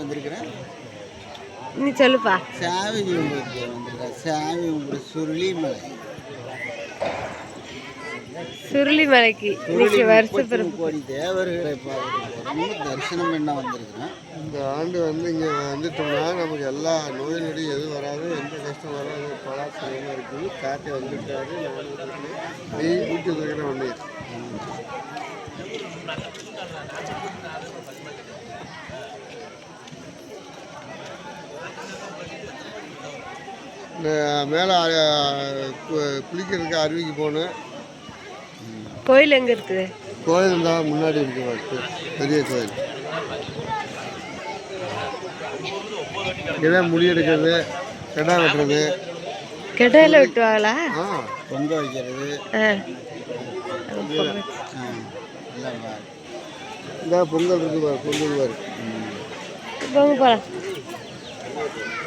வந்திருக்கிறேன். நீ சொல்லுப்பா. சாமி கும்பிட்டு வந்திருக்கேன் சாமி கும்பிட்டு சுருளிமலை சுருளி மலைக்கு இன்னைக்கு வருஷ பிறப்பு. கோடி தேவர்களை பார்க்கறதுக்கு தரிசனம் பண்ண வந்திருக்கிறேன் இந்த ஆண்டு வந்து இங்கே வந்துட்டோம்னா நமக்கு எல்லா நோய் நொடி எதுவும் வராது எந்த கஷ்டம் வராது பலாசனமாக இருக்குது. காட்டி வந்துட்டாரு நானும். நீ கூட்டி வண்டி மேலே குளிக்கிறதுக்கு அருவிக்கு போகணும். கோயில் எங்க இருக்குது? கோயில் தான் முன்னாடி இருக்கு பெரிய கோயில். இதான் முடி எடுக்கிறது கிடா வெட்டுறது. கெடையில விட்டுவாங்களா? பொங்க வைக்கிறது. இந்த பொங்கல் இருக்கு பாரு பொங்கல் பாரு.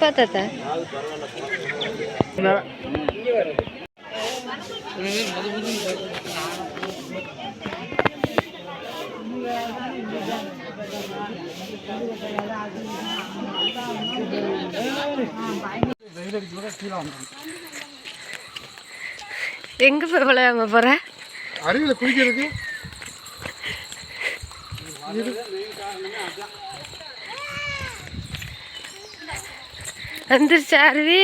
பார்த்தா எங்க போய் விளையாம போற? அருவியில் குளிக்கிறதுக்கு? வந்துருச்சா அருவி.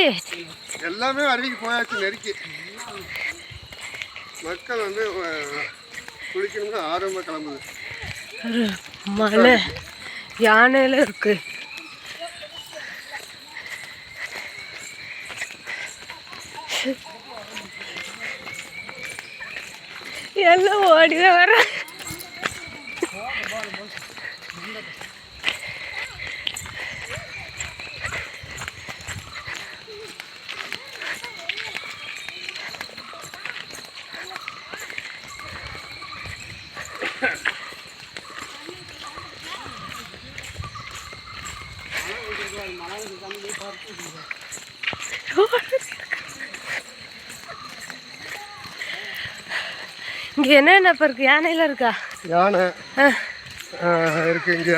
எல்லாமே அருவிக்கு போயாச்சு நெருக்கி. மக்கள் வந்து குளிக்கணும்னு ஆர்வமாக கிளம்புது. ஒரு மலை யானையில இருக்கு. எல்லாம் ஓடிதான் வர இங்க என்னென்ன இப்ப இருக்கு? யானையில இருக்கா? யானை. இருக்கு இங்கே.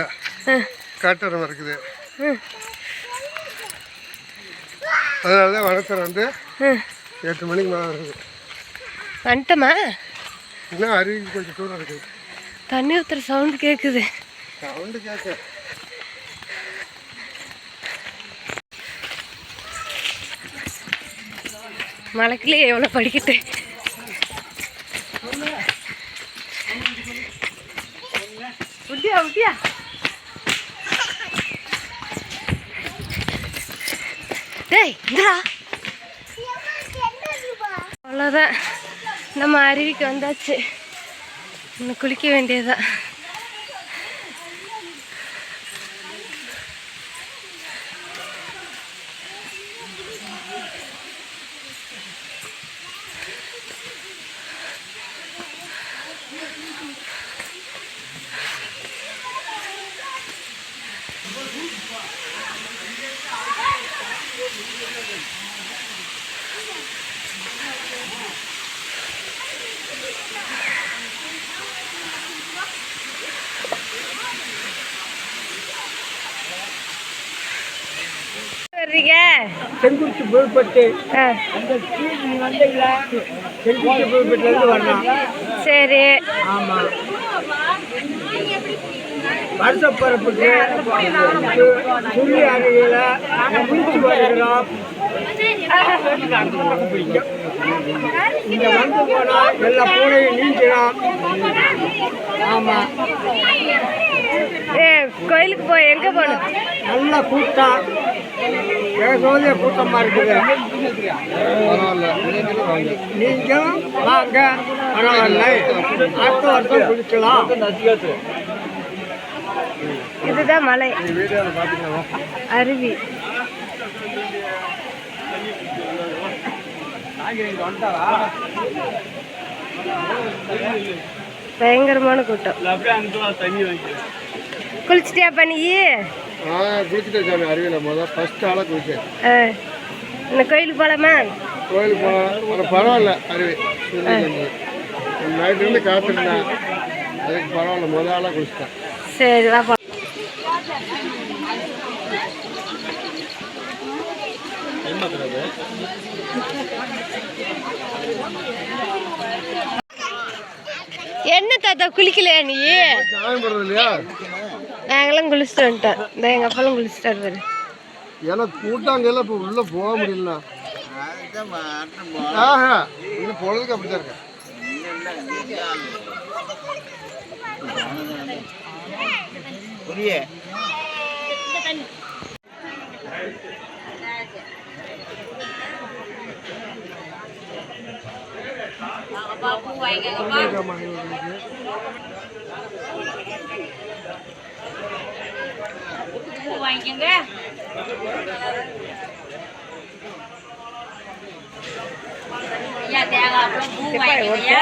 காட்டரம் இருக்குது. அதனால தான் வனத்தில் வந்து. எட்டு மணிக்கு மேலே இருக்குது வந்துட்டோமா இன்னும் அருவிக்கு கொஞ்சம் தூரம் இருக்குது தண்ணி ஊத்துற சவுண்ட் கேக்குது. சவுண்டு கேட்க. மலைக்குள்ளே எவ்வளோ படிக்கட்டு? விட்டியா டேய் இந்தா. அவ்வளோதான் நம்ம அருவிக்கு வந்தாச்சு. இன்னும் குளிக்க வேண்டியதுதான். செங்குறிச்சி புதுப்பட்டு அந்த ஸ்ட்ரீட் நீ வந்தீங்களா செங்குறிச்சி புதுப்பட்டுலேருந்து வரணும். சரி. ஆமாம் வருஷப்பரப்புக்கு சுள்ளி அருவியில் குளிச்சு வருகிறோம். இங்கே வந்து போனால் எல்லா பூனையும் நீஞ்சிடும் ஆமாம் ஏ கோயிலுக்கு போய் எங்கே போகணும்? நல்ல கூட்டம். ஏகோதிய கூட்டமாக இருக்குது. நீங்களும் வாங்க. பரவாயில்லை. அடுத்த வருஷம் குளிக்கலாம். இதுதான் மலை. அருவி. பயங்கரமான கூட்டம். குளிச்சிட்டியா பண்ணி ஆ குளிச்சுட்டேன் சாமி அருவியில் ஃபஸ்ட் ஆளாக குளிச்சேன். இந்த கோயிலுக்கு போகலாமா? கோயிலுக்கு போகலாம் பரவாயில்ல அருவி. நைட்டு இருந்து அதுக்கு பரவாயில்ல முதல் ஆளாக குளிச்சிட்டேன். சரி என்ன தாத்தா குளிக்கலையா நீ? நாங்களாம் குளிச்சுட்டு வந்துட்டோம். இந்த எங்க அப்பாலாம் குளிச்சுட்டாரு பாரு ஏன்னா கூட்டாங்கெல்லாம் இப்போ உள்ள போக போ ஆஹா. இன்னும் பொழுதுக்கு அப்படித்தான் இருக்கேன். புரிய mabuhay ka ba? Buhay niya ka. Ya, te haga buhay niya ya.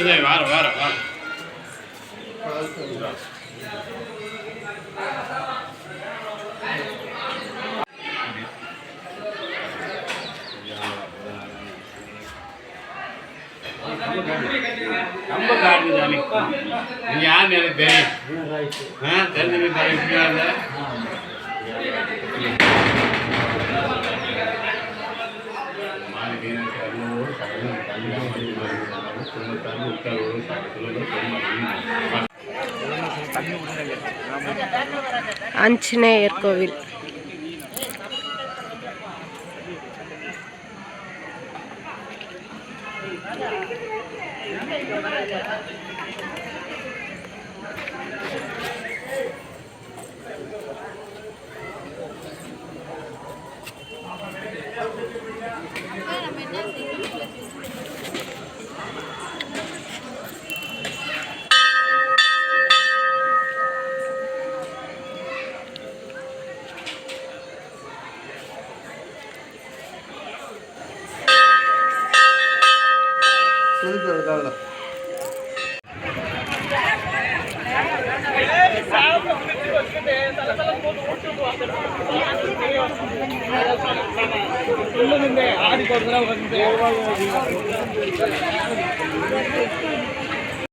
வார வார வார ரொம்ப காட்டு சாமி நீங்க யாருன்னு எனக்கு தெரியும் ஆ தெரிஞ்சுக்க தெரியும் ஆஞ்சநேயர் கோவில். சொல்லிட்டு ಆಡಿಕೊಂಡ್ರೆ